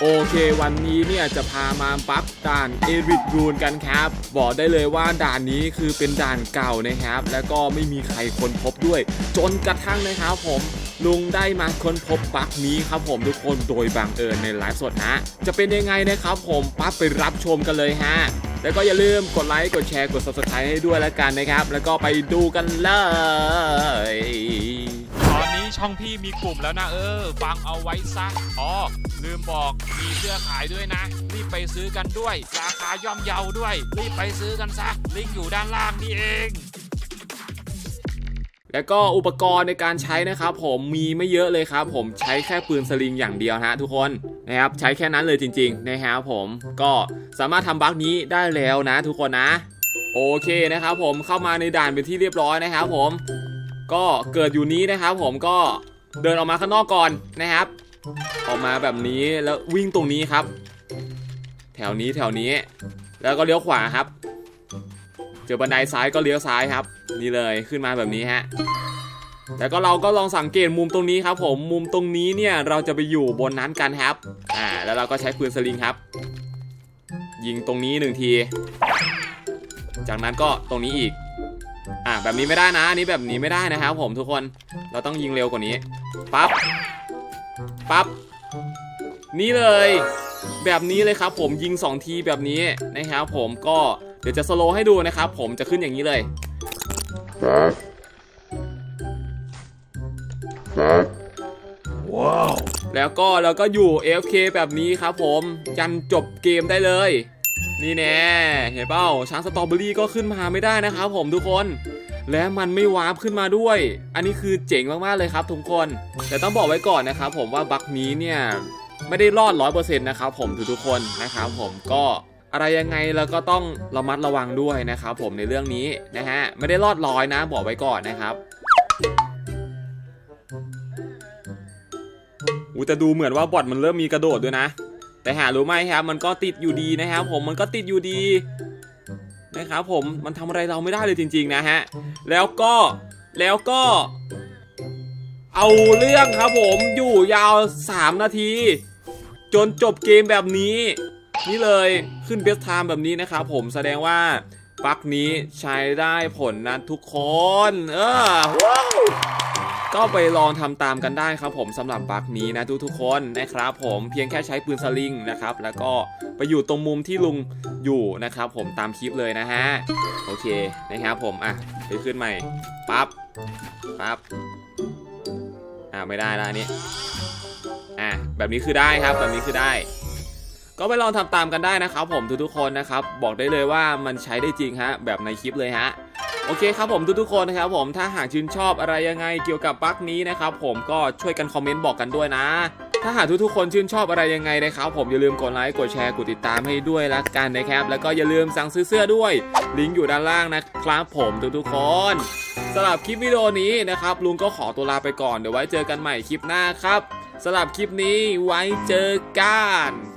โอเควันนี้เนี่ยจะพามาปั๊บด่านเอริดรูนกันครับ บอกได้เลยว่าด่านนี้คือเป็นด่านเก่านะครับ แล้วก็ไม่มีใครค้นพบด้วย จนกระทั่งนะครับผมลุงได้มาค้นพบบั๊กนี้ครับผมทุกคนโดยบังเอิญในไลฟ์สดฮะจะเป็นยังไงนะครับผมปั๊บไปรับชมกันเลยฮะแล้วก็อย่าลืมกดไลค์กดแชร์กด subscribe ให้ด้วยแล้วกันนะครับ แล้วก็ไปดูกันเลย ช่องพี่มีกลุ่มแล้วนะเออ ฟังเอาไว้ซะอ๋อลืมบอกมีเสื้อขายด้วยนะ รีบไปซื้อกันด้วย ราคาย่อมเยาด้วย รีบไปซื้อกันซะ ลิงก์อยู่ด้านล่างนี่เองแล้วก็อุปกรณ์ในการใช้นะครับผมมีไม่เยอะเลยครับผมใช้แค่ปืนสลิงอย่างเดียวนะฮะทุกคนนะครับใช้แค่นั้นเลยจริงๆนะครับผมก็สามารถทำบั๊กนี้ได้แล้วนะทุกคนนะ โอเคนะครับผมเข้ามาในด่านเป็นที่เรียบร้อยนะครับผม ก็เกิดอยู่นี้นะครับผมก็เดินออกมาข้างนอกก่อนนะครับ ออกมาแบบนี้แล้ววิ่งตรงนี้ครับ แถวนี้แถวนี้ แล้วก็เลี้ยวขวาครับ เจอบันไดซ้ายก็เลี้ยวซ้ายครับ นี่เลยขึ้นมาแบบนี้ฮะแล้วก็เราก็ลองสังเกตมุมตรงนี้ครับ ผมมุมตรงนี้เนี่ยเราจะไปอยู่บนนั้นกันครับอ่าแล้วเราก็ใช้ปืนสลิงครับ ยิงตรงนี้หนึ่งที จากนั้นก็ตรงนี้อีก อ่าแบบนี้ไม่ได้นะอันนี้แบบนี้ไม่ได้นะครับผมทุกคนเราต้องยิงเร็วกว่านี้ปั๊บปั๊บนี่เลย แบบนี้เลยครับ ผมยิง 2 ทีแบบนี้นะครับผมก็เดี๋ยวจะสโลว์ให้ดูนะครับ ผมจะขึ้นอย่างนี้เลยแล้วก็เราก็อยู่ AFK แบบนี้ครับ ผมยันจบเกมได้เลย นี่แน่เห็นเปล่าช้างสตรอเบอรี่ก็ขึ้นมาไม่ได้นะครับผมทุกคน และมันไม่วาร์ปขึ้นมาด้วย อันนี้คือเจ๋งมากๆเลยครับทุกคน แต่ต้องบอกไว้ก่อนนะครับผมว่าบั๊กนี้เนี่ยไม่ได้รอด100%นต์นะครับผมทุกๆคนนะครับผมก็อะไรยังไงเราก็ต้องระมัดระวังด้วยนะครับผมในเรื่องนี้นะฮะไม่ได้รอดร้อยนะบอกไว้ก่อนนะครับอูแต่ดูเหมือนว่าบอทมันเริ่มมีกระโดดด้วยนะ แต่หารู้ไหมครับ มันก็ติดอยู่ดีนะครับผมมันก็ติดอยู่ดีนะครับผมมันทำอะไรเราไม่ได้เลยจริง ๆ นะฮะแล้วก็แล้วก็ เอาเรื่องครับผมอยู่ยาว 3 นาที จนจบเกมแบบนี้ นี่เลยขึ้นเบสไทม์แบบนี้นะครับผมแสดงว่าปักนี้ใช้ได้ผลนะทุกคน เออว้าว ก็ไปลองทำตามกันได้ครับผมสำหรับบัคนี้นะทุกๆคนนะครับผมเพียงแค่ใช้ปืนสลิงนะครับแล้วก็ไปอยู่ตรงมุมที่ลุงอยู่นะครับผมตามคลิปเลยนะฮะโอเคนะครับผมอะไปขึ้นใหม่ปั๊บปั๊บอ่าไม่ได้แล้วอันนี้อะแบบนี้คือได้ครับแบบนี้คือได้ก็ไปลองทำตามกันได้นะครับผมทุกๆคนนะครับ บอกได้เลยว่ามันใช้ได้จริงฮะแบบในคลิปเลยฮะ โอเคครับผมทุกๆคนนะครับผมถ้าหากชื่นชอบอะไรยังไงเกี่ยวกับบั๊กนี้นะครับผมก็ช่วยกันคอมเมนต์บอกกันด้วยนะ ถ้าหากทุกๆคนชื่นชอบอะไรยังไงนะครับผมอย่าลืมกดไลค์กดแชร์กดติดตามให้ด้วยละกันนะครับ แล้วก็อย่าลืมสั่งซื้อเสื้อด้วย ลิงก์อยู่ด้านล่างนะครับผมทุกๆคนสำหรับคลิปวิดีโอนี้นะครับลุงก็ขอตัวลาไปก่อนเดี๋ยวไว้เจอกันใหม่คลิปหน้าครับสำหรับคลิปนี้ไว้เจอกัน